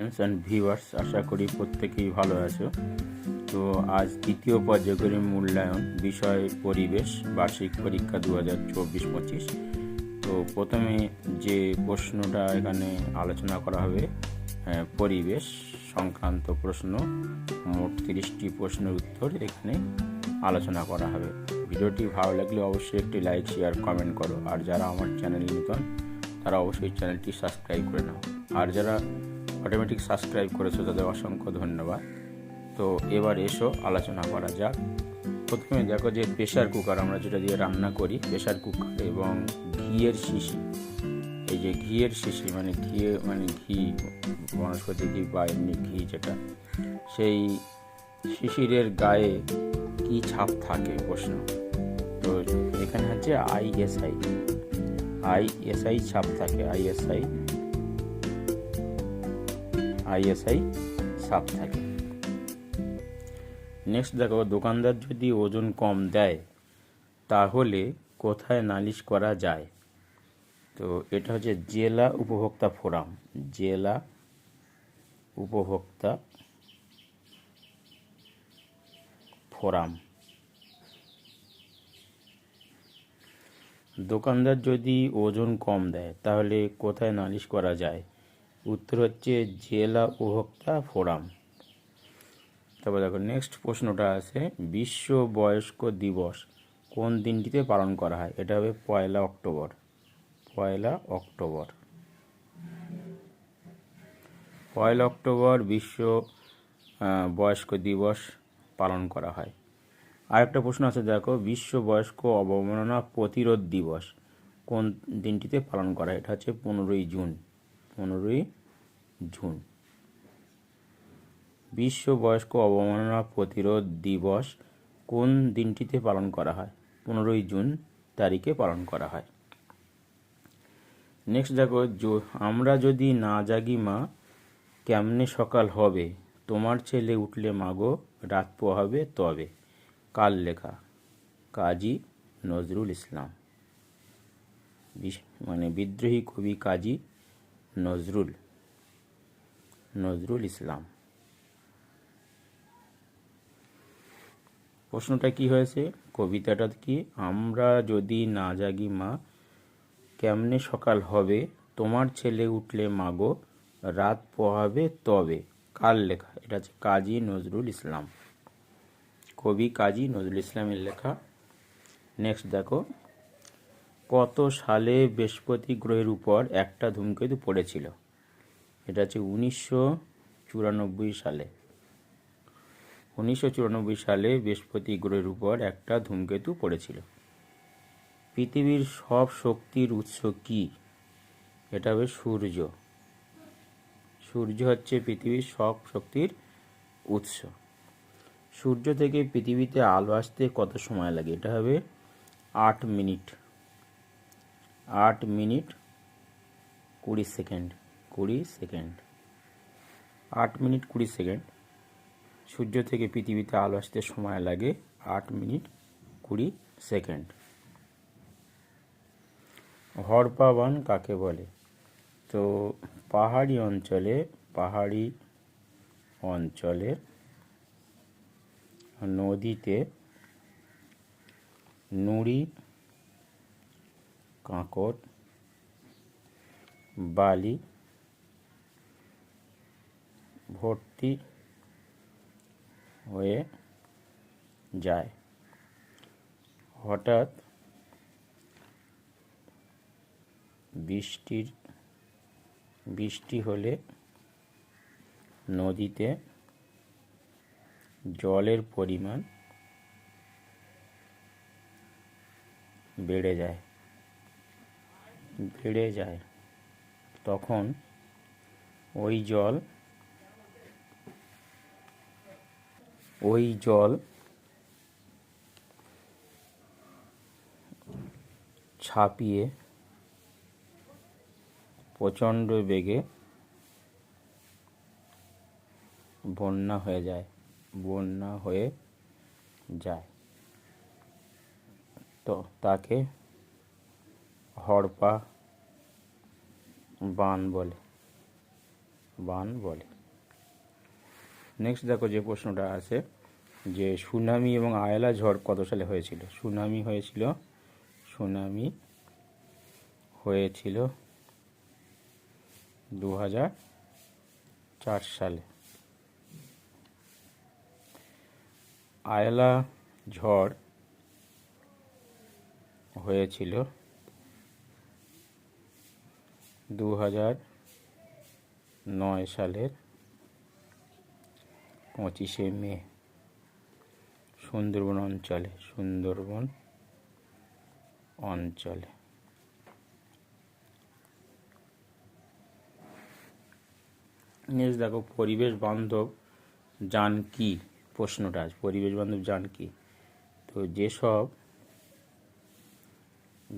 Friends and viewers আশা করি প্রত্যেকেই ভালো আছো। তো আজ তৃতীয় পর্যায়ক্রমিক মূল্যায়ন বিষয় পরিবেশ বার্ষিক পরীক্ষা দু হাজার চব্বিশ পঁচিশ। তো প্রথমে যে প্রশ্নটা এখানে আলোচনা করা হবে আহ, পরিবেশ সংক্রান্ত প্রশ্ন মোট তিরিশটি প্রশ্নের উত্তর এখানে আলোচনা করা হবে। ভিডিওটি ভালো লাগলে অবশ্যই একটি লাইক শেয়ার কমেন্ট করো। আর যারা আমার চ্যানেল নতুন তারা অবশ্যই চ্যানেলটি সাবস্ক্রাইব করে নাও। আর যারা অটোমেটিক সাবস্ক্রাইব করেছ, তাদের অসংখ্য ধন্যবাদ। তো এবার এসো, আলোচনা করা যাক। প্রথমে দেখো যে প্রেশার কুকার, আমরা যেটা দিয়ে রান্না করি প্রেশার কুকার এবং ঘিয়ের শিশি। এই যে ঘিয়ের শিশি মানে ঘিয়ে মানে ঘি, বনস্পতি ঘি বা এমনি ঘি যেটা, সেই শিশিরের গায়ে কি ছাপ থাকে প্রশ্ন। তো এখানে হচ্ছে আইএসআই আইএসআই ছাপ থাকে আইএসআই আইএসআই ছাপ থাকে। নেক্সট দেখো, দোকানদার যদি ওজন কম দেয়, তাহলে কোথায় নালিশ করা যায়? তো এটা হচ্ছে জেলা উপভোক্তা ফোরাম। জেলা উপভোক্তা ফোরাম। দোকানদার যদি ওজন কম দেয়, তাহলে কোথায় নালিশ করা যায়? উত্তর হচ্ছে জেলা উপভোক্তা ফোরাম। তারপর দেখো নেক্সট প্রশ্নটা আছে, বিশ্ব বয়স্ক দিবস কোন দিনটিতে পালন করা হয়? এটা হবে পয়লা অক্টোবর। পয়লা অক্টোবর। পয়লা অক্টোবর বিশ্ব বয়স্ক দিবস পালন করা হয়। আরেকটা প্রশ্ন আছে, দেখো, বিশ্ব বয়স্ক অবমাননা প্রতিরোধ দিবস কোন দিনটিতে পালন করা হয়? এটা হচ্ছে পনেরোই জুন। পনেরোই জুন। বিশ্ব বয়স্ক অবমাননা প্রতিরোধ দিবস কোন দিনটিতে পালন করা হয়? পনেরোই জুন তারিখে পালন করা হয়। নেক্সট দেখো আমরা যদি না জাগি মা, কেমনে সকাল হবে? তোমার ছেলে উঠলে মাগো, রাত পোহাবে তবে। কাল লেখা, কাজী নজরুল ইসলাম। মানে বিদ্রোহী কবি কাজী নজরুল নজরুল ইসলাম। প্রশ্নটা কি হয়েছে? কবিতাটা কি? আমরা যদি না জাগি মা, কেমনে সকাল হবে? তোমার ছেলে উঠলে মাগো, রাত পোহাবে তবে। কার লেখা? এটা হচ্ছে কাজী নজরুল ইসলাম। কবি কাজী নজরুল ইসলামের লেখা। নেক্সট দেখো। কত সালে বৃহস্পতি গ্রহের উপর একটা ধূমকেতু পড়েছিল? এটা হচ্ছে উনিশশো চুরানব্বই সালে। উনিশশো চুরানব্বই সালে বৃহস্পতি গ্রহের উপর একটা ধূমকেতু পড়েছিল। পৃথিবীর সব শক্তির উৎস কি? এটা হবে সূর্য। সূর্য হচ্ছে পৃথিবীর সব শক্তির উৎস। সূর্য থেকে পৃথিবীতে আলো আসতে কত সময় লাগে? এটা হবে আট মিনিট। আট মিনিট কুড়ি সেকেন্ড কুড়ি সেকেন্ড। আট মিনিট কুড়ি সেকেন্ড। সূর্য থেকে পৃথিবীতে আলো আসতে সময় লাগে আট মিনিট কুড়ি সেকেন্ড। হরপাবান কাকে বলে? তো পাহাড়ি অঞ্চলে পাহাড়ি অঞ্চলে নদীতে নুড়ি কাঁকড় বালি ভর্তি হয়ে যায়। হঠাৎ বৃষ্টির বৃষ্টি হলে নদীতে জলের পরিমাণ বেড়ে যায়। বেড়ে যায়, তখন ওই জল ওই জল ছাপিয়ে প্রচণ্ড বেগে বন্যা হয়ে যায়, বন্যা হয়ে যায়। তো তাকে হড়পা বান বলে। বান বলে। নেক্সট দেখো যে প্রশ্নটা আছে যে সুনামি এবং আয়লা ঝড় কত সালে হয়েছিল? সুনামি হয়েছিল সুনামি হয়েছিল দু হাজার চার সালে। আয়লা ঝড় হয়েছিল দু নয় সালের পঁচিশে মে, সুন্দরবন অঞ্চলে সুন্দরবন অঞ্চলে। নেক্সট দেখো, পরিবেশ বান্ধব যান কি? প্রশ্নটা আছে, পরিবেশ বান্ধব যান কি? তো যেসব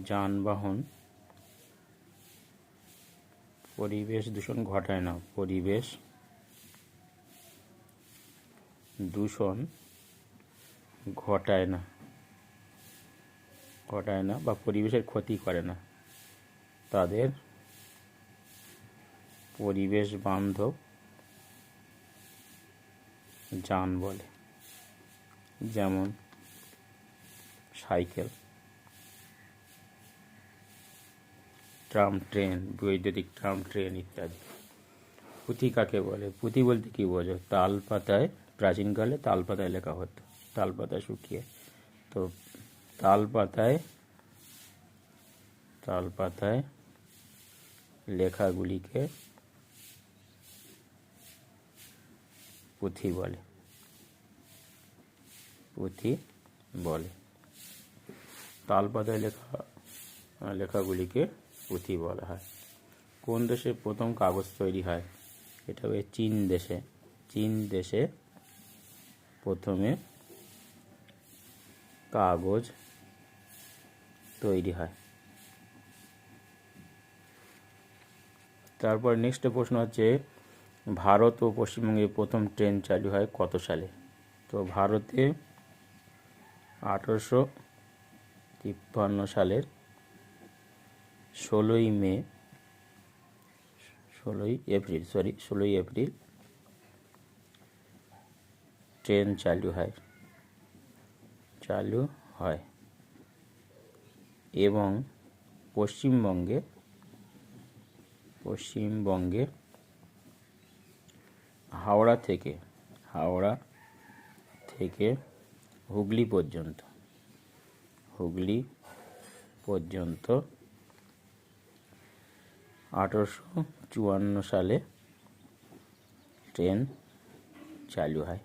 যানবাহন পরিবেশ দূষণ ঘটায় না। পরিবেশ দূষণ ঘটায় না। ঘটায় না বা পরিবেশের ক্ষতি করে না। তাদের পরিবেশ বান্ধব যান বলে। যেমন সাইকেল। ট্রাম ট্রেন, বৈদ্যুতিক ট্রাম ট্রেন ইত্যাদি। পুঁথি কাকে বলে? পুঁথি বলতে কি বোঝো? তাল পাতায় প্রাচীনকালে তাল পাতায় লেখা হতো তাল পাতায় শুকিয়ে। তো তাল পাতায় তাল পাতায় লেখাগুলিকে পুঁথি বলে। পুঁথি বলে। তাল পাতায় লেখা, লেখাগুলিকে পুঁথি বলা হয়। কোন দেশে প্রথম কাগজ তৈরি হয়? এটা হবে চীন দেশে। চীন দেশে প্রথমে কাগজ তৈরি হয়। তারপর নেক্সট প্রশ্ন হচ্ছে, ভারত ও পশ্চিমবঙ্গে প্রথম ট্রেন চালু হয় কত সালে? তো ভারতে আঠারোশো তিপ্পান্ন সালের ষোলোই মে, ষোলোই এপ্রিল সরি ষোলোই এপ্রিল, ট্রেন চালু হয়। চালু হয় এবং পশ্চিমবঙ্গে পশ্চিমবঙ্গে হাওড়া থেকে হাওড়া থেকে হুগলি পর্যন্ত হুগলি পর্যন্ত আঠারোশো চুয়ান্ন সালে ট্রেন চালু হয়।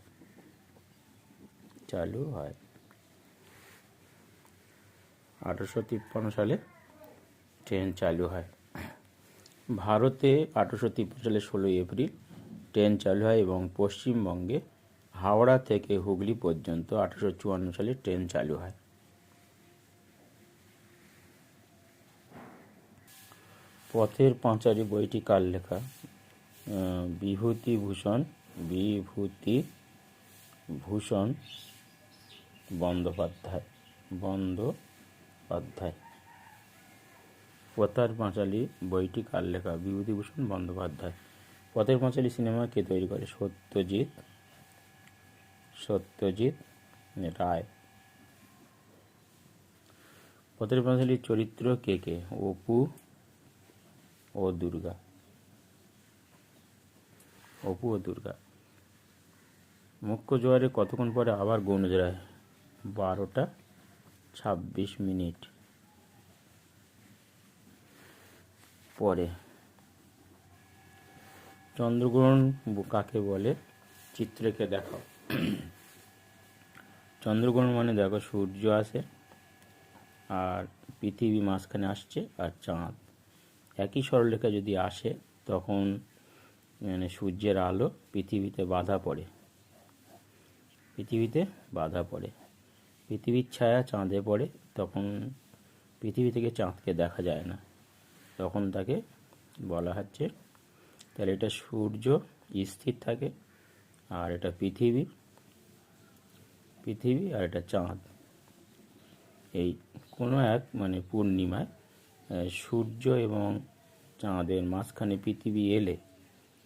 চালু হয়। আঠারোশো তিপ্পান্ন সালে ট্রেন চালু হয়। ভারতে আঠারোশো তিপ্পান্ন সালে ষোলোই এপ্রিল ট্রেন চালু হয় এবং পশ্চিমবঙ্গে হাওড়া থেকে হুগলি পর্যন্ত আঠারোশো চুয়ান্ন সালে ট্রেন চালু হয়। পথের পাঁচালী বইটি কার লেখা? বিভূতিভূষণ বিভূতি ভূষণ বন্দ্যোপাধ্যায় বন্দ্যোপাধ্যায়। পথার পাঁচালী বইটি কার লেখা? বিভূতিভূষণ বন্দ্যোপাধ্যায়। পথের পাঁচালী সিনেমা কে তৈরি করে? সত্যজিৎ সত্যজিৎ রায়। পথের পাঁচালীর চরিত্র কে কে? অপু ও দুর্গা অপু ও দুর্গা। মুখ্য জোয়ারে কতক্ষণ পরে আবার গৌণ জোয়ার বারোটা ছাব্বিশ মিনিট। পরে। চন্দ্রগ্রহণ কাকে বলে? চিত্রকে দেখাও। চন্দ্রগ্রহণ মানে দেখো সূর্য আসে, আর পৃথিবী মাঝখানে আসছে, আর চাঁদ। একই সরলরেখা যদি আসে, তখন মানে সূর্যের আলো পৃথিবীতে বাধা পড়ে। পৃথিবীতে বাধা পড়ে। পৃথিবীর ছায়া চাঁদে পড়ে, তখন পৃথিবী থেকে চাঁদকে দেখা যায় না। তখন তাকে বলা হচ্ছে, তাহলে এটা সূর্য স্থির থাকে, আর এটা পৃথিবী পৃথিবী আর এটা চাঁদ। এই কোনো এক মানে পূর্ণিমায় সূর্য এবং চাঁদের মাঝখানে পৃথিবী এলে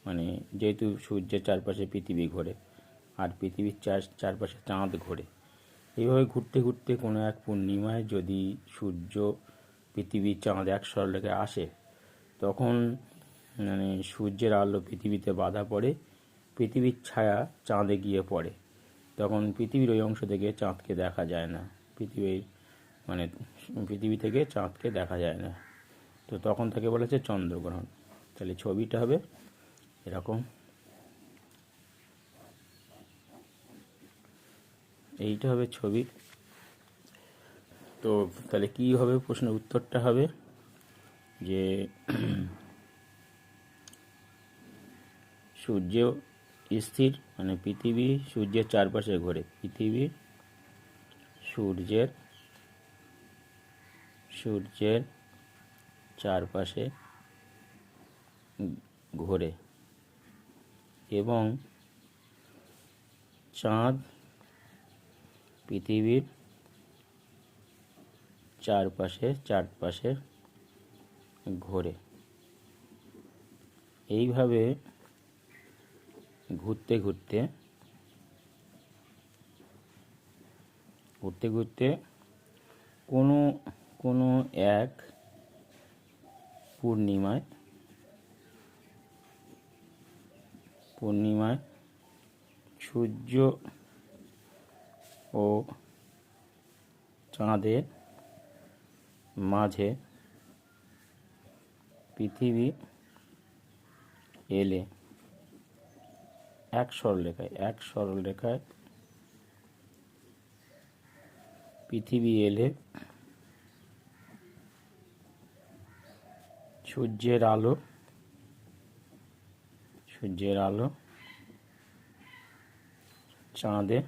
মানে যেহেতু সূর্যের চারপাশে পৃথিবী ঘোরে আর পৃথিবীর চার চারপাশে চাঁদ ঘোরে, এইভাবে ঘুরতে ঘুরতে কোনো এক পূর্ণিমায় যদি সূর্য পৃথিবী চাঁদ এক সরলেখে আসে, তখন মানে সূর্যের আলো পৃথিবীতে বাধা পড়ে, পৃথিবীর ছায়া চাঁদে গিয়ে পড়ে, তখন পৃথিবীর ওই অংশ থেকে চাঁদকে দেখা যায় না, পৃথিবীর মানে পৃথিবী থেকে চাঁদকে দেখা যায় না। তো তখন তাকে বলেছে চন্দ্রগ্রহণ। তাহলে ছবিটা হবে এরকম। এইটা হবে ছবি। তো তাহলে কি হবে প্রশ্নের উত্তরটা হবে যে সূর্য স্থির মানে পৃথিবী সূর্যের চারপাশে ঘোরে। পৃথিবী সূর্যের সূর্যের চারপাশে ঘোরে এবং চাঁদ পৃথিবীর চারপাশে চারপাশে ঘোরে। এইভাবে ঘুরতে ঘুরতে ঘুরতে ঘুরতে কোনো কোনো এক পূর্ণিমায় পূর্ণিমায় সূর্য ও চাঁদের মাঝে পৃথিবী এলে এক সরলরেখায় এক সরলরেখায় পৃথিবী এলে সূর্যের আলো। সূর্যের আলো। চাঁদে।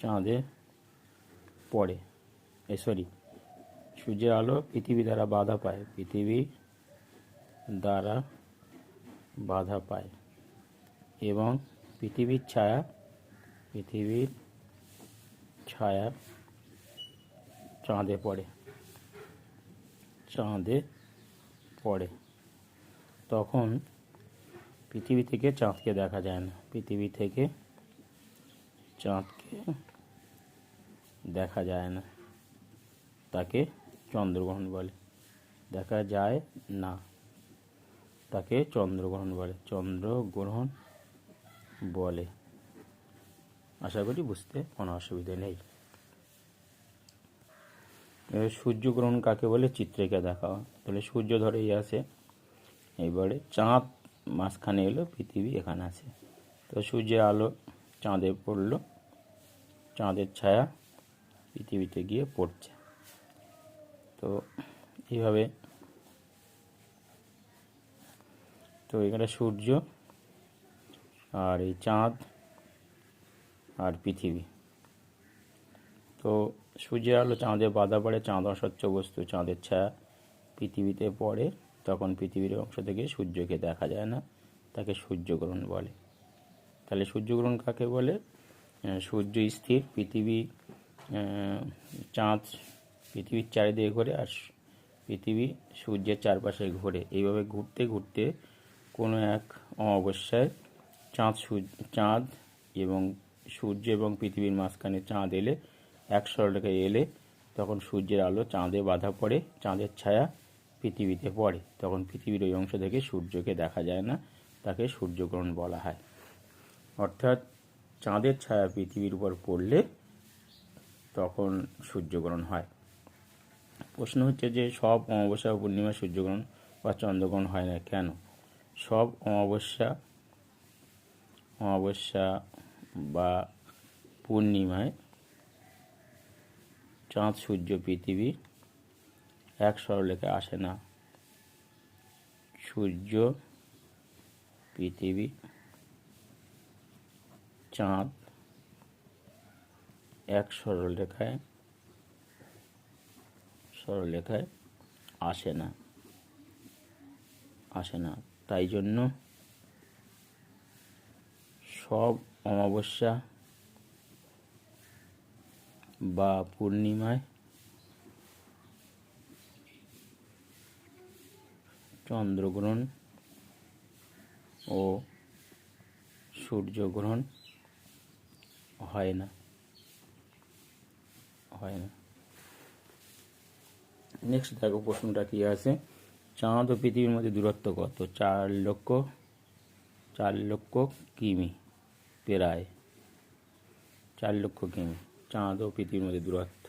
চাঁদে পড়ে। এ সরি সূর্যের আলো পৃথিবী দ্বারা বাধা পায়। পৃথিবী দ্বারা বাধা পায়। এবং পৃথিবীর ছায়া পৃথিবীর ছায়া চাঁদে পড়ে। চাঁদে পড়ে। তখন পৃথিবী থেকে চাঁদকে দেখা যায় না। পৃথিবী থেকে চাঁদকে দেখা যায় না। তাকে চন্দ্রগ্রহণ বলে। দেখা যায় না। তাকে চন্দ্রগ্রহণ বলে। চন্দ্রগ্রহণ বলে। আশা করি বুঝতে কোনো অসুবিধা নেই। সূর্যগ্রহণ কাকে বলে? চিত্রিকা দেখা তাহলে সূর্য ধরেই আছে। এবারে চাঁদ মাঝখানে এলো, পৃথিবী এখানে আছে। তো সূর্যের আলো চাঁদে পড়ল। চাঁদের ছায়া পৃথিবীতে গিয়ে পড়ছে। তো এইভাবে তো এখানে সূর্য আর এই চাঁদ আর পৃথিবী। তো সূর্যের আলো চাঁদে বাধা পড়ে, চাঁদ অস্বচ্ছ বস্তু চাঁদের ছায়া পৃথিবীতে পড়ে, তখন পৃথিবীর অংশ থেকে সূর্যকে দেখা যায় না, তাকে সূর্যগ্রহণ বলে। তাহলে সূর্যগ্রহণ কাকে বলে? সূর্য স্থির, পৃথিবী চাঁদ পৃথিবীর চারিদিকে ঘোরে আর পৃথিবী সূর্যের চারপাশে ঘোরে। এইভাবে ঘুরতে ঘুরতে কোনো এক অমাবস্যায় চাঁদ সূর্য চাঁদ এবং সূর্য এবং পৃথিবীর মাঝখানে চাঁদ এলে এক সরলরেখায় এলে তখন সূর্যের আলো চাঁদে বাধা পড়ে, চাঁদের ছায়া পৃথিবীতে পড়ে। তখন পৃথিবীর ওই অংশ থেকে সূর্যকে দেখা যায় না, তাকে সূর্যগ্রহণ বলা হয়। অর্থাৎ চাঁদের ছায়া পৃথিবীর উপর পড়লে তখন সূর্যগ্রহণ হয়। প্রশ্ন হচ্ছে যে সব অমাবস্যা পূর্ণিমা সূর্যগ্রহণ বা চন্দ্রগ্রহণ হয় না কেন? সব অমাবস্যা অমাবস্যা বা পূর্ণিমায় চাঁদ, সূর্য, পৃথিবী, এক সরলেখে আসে না। সূর্য, পৃথিবী, চাঁদ, এক সরলরেখায় সরলরেখায় আসে না আসে না। তাই জন্য সব অমাবস্যা বা পূর্ণিমায়। চন্দ্রগ্রহণ ও সূর্যগ্রহণ হয় না। হয় না। নেক্সট দেখো প্রশ্নটা কি আছে? চাঁদ ও পৃথিবীর মধ্যে দূরত্ব কত? চার লক্ষ চার লক্ষ কিমি, প্রায়। চার লক্ষ কিমি। চাঁদ ও পৃথিবীর মধ্যে দূরত্ব।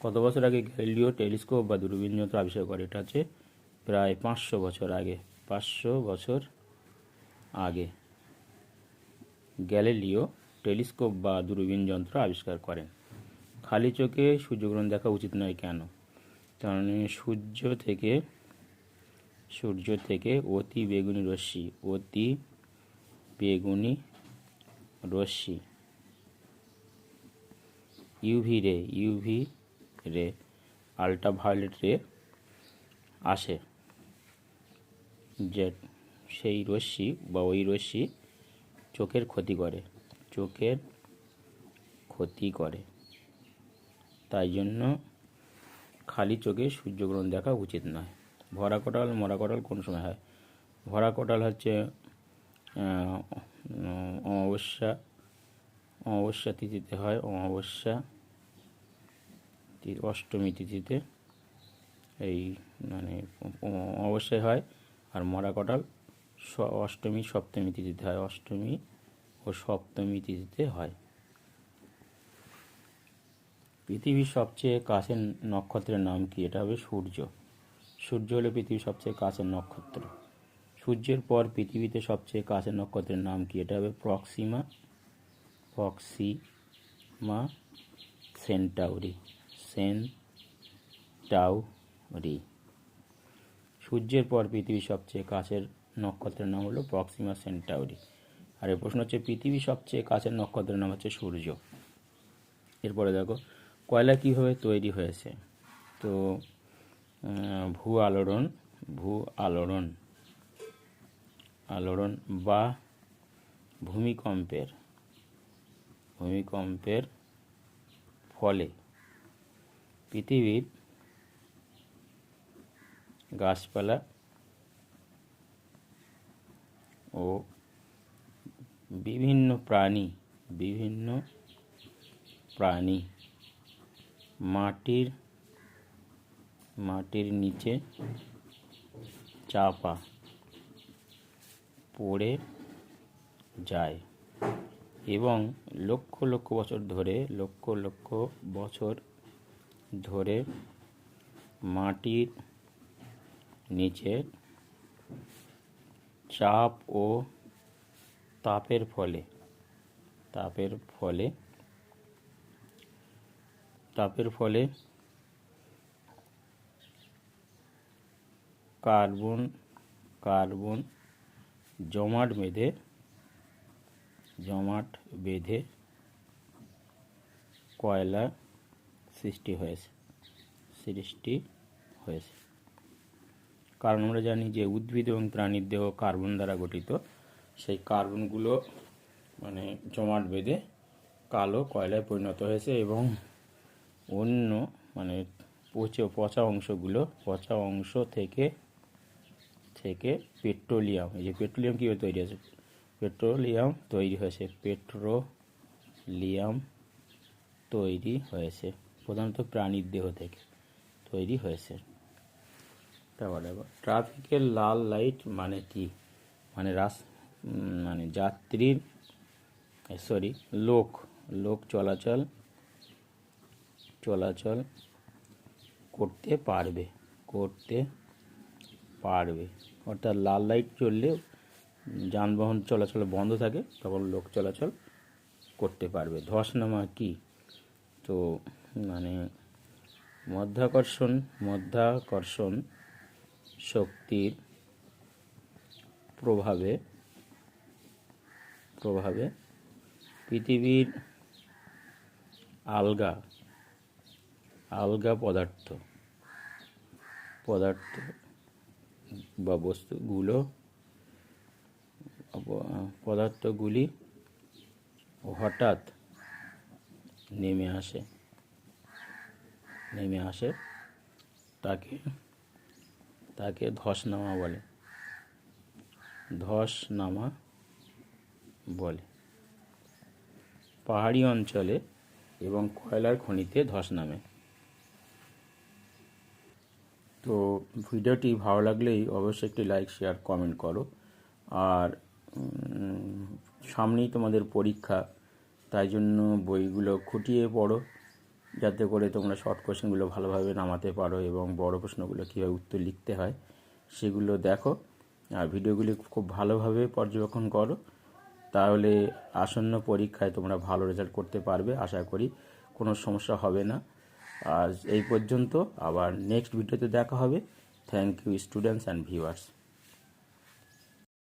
কত বছর আগে গ্যালিলিও টেলিস্কোপ বা দূরবীন যন্ত্র আবিষ্কার করে? এটা হচ্ছে প্রায় পাঁচশো বছর আগে। পাঁচশো বছর আগে গ্যালিলিও টেলিস্কোপ বা দূরবীন যন্ত্র আবিষ্কার করেন। খালি চোখে সূর্যগ্রহণ দেখা উচিত নয় কেন? কারণ সূর্য থেকে সূর্য থেকে অতি বেগুনি রশ্মি, অতি বেগুনি রশ্মি। UV ray UV ray ultraviolet ray আসে। যে সেই রশ্মি বা ওই রশ্মি চোখের ক্ষতি করে। চোখের ক্ষতি করে। তাই জন্য খালি চোখে সূর্যগ্রহণ দেখা উচিত নয়। ভরা কটাল মরা কটাল কোন সময় হয়? ভরা কটাল হচ্ছে অমাবস্যা অমাবস্যা তিথিতে হয়, অমাবস্যা অষ্টমী তিথিতে এই মানে অবশ্যই হয়। আর মরা কটাল অষ্টমী, সপ্তমী তিথিতে হয়। অষ্টমী ও সপ্তমী তিথিতে হয়। পৃথিবীর সবচেয়ে কাছের নক্ষত্রের নাম কি? এটা হবে সূর্য। সূর্য হলো পৃথিবীর সবচেয়ে কাছের নক্ষত্র। সূর্যের পর পৃথিবীতে সবচেয়ে কাছের নক্ষত্রের নাম কি? এটা হবে প্রক্সিমা প্রক্সিমা সেন্টাউরি। সেন্টাউরি সূর্যের পর পৃথিবীর সবচেয়ে কাছের নক্ষত্রের নাম হলো প্রক্সিমা সেন্টাউরি। আর এই প্রশ্ন হচ্ছে পৃথিবীর সবচেয়ে কাছের নক্ষত্রের নাম হচ্ছে সূর্য। এরপরে দেখো, কয়লা কীভাবে তৈরি হয়েছে? তো ভূ আলোড়ন ভূ আলোড়ন আলোড়ন বা ভূমিকম্পের ভূমিকম্পের ফলে পৃথিবীর গাছপালা ও বিভিন্ন প্রাণী বিভিন্ন প্রাণী মাটির মাটির নিচে চাপা পড়ে যায় এবং লক্ষ লক্ষ বছর ধরে, লক্ষ লক্ষ বছর ধরে মাটির নিচে চাপ ও তাপের ফলে তাপের ফলে তাপের ফলে কার্বন কার্বন জমাট বেঁধে জমাট বেঁধে কয়লা সৃষ্টি হয়েছে সৃষ্টি হয়েছে। কারণ আমরা জানি যে উদ্ভিদ এবং প্রাণীর দেহ কার্বন দ্বারা গঠিত। সেই কার্বনগুলো মানে জমাট বেঁধে কালো কয়লায় পরিণত হয়েছে এবং অন্য মানে পচে পচা অংশগুলো, পচা অংশ থেকে থেকে পেট্রোলিয়াম, এই যে পেট্রোলিয়াম কীভাবে তৈরি হয়েছে? পেট্রোলিয়াম তৈরি হয়েছে, পেট্রোলিয়াম তৈরি হয়েছে। প্রধানত প্রাণীর দেহ থেকে তৈরি হয়েছে। তারপরে ট্রাফিকের লাল লাইট মানে কি? মানে রাস মানে যাত্রীর সরি, লোক লোক চলাচল চলাচল করতে পারবে করতে পারবে। অর্থাৎ লাল লাইট জ্বললে যানবাহন চলাচল বন্ধ থাকে, তখন লোক চলাচল করতে পারবে। ধস নামা কি? তো মানে মধ্যাকর্ষণ মধ্যাকর্ষণ শক্তির প্রভাবে প্রভাবে পৃথিবীর আলগা আলগা পদার্থ পদার্থ বা বস্তুগুলো পদার্থগুলি হঠাৎ নেমে আসে। নেমে আসে, তাকে তাকে ধসনামা বলে। ধস নামা বলে। পাহাড়ি অঞ্চলে এবং কয়লার খনিতে ধস নামে। তো ভিডিওটি ভালো লাগলেই অবশ্যই একটি লাইক, শেয়ার, কমেন্ট করো। আর সামনেই তোমাদের পরীক্ষা, তাই জন্য বইগুলো খুঁটিয়ে পড়ো। যাতে করে তোমরা শর্ট কোশ্চেনগুলো ভালোভাবে নামাতে পারো এবং বড় প্রশ্নগুলো কীভাবে উত্তর লিখতে হয়, সেগুলো দেখো। আর ভিডিওগুলি খুব ভালোভাবে পর্যবেক্ষণ করো। তাহলে আসন্ন পরীক্ষায় তোমরা ভালো রেজাল্ট করতে পারবে, আশা করি। কোনো সমস্যা হবে না। আর এই পর্যন্ত, আবার নেক্সট ভিডিওতে দেখা হবে। Thank you students and viewers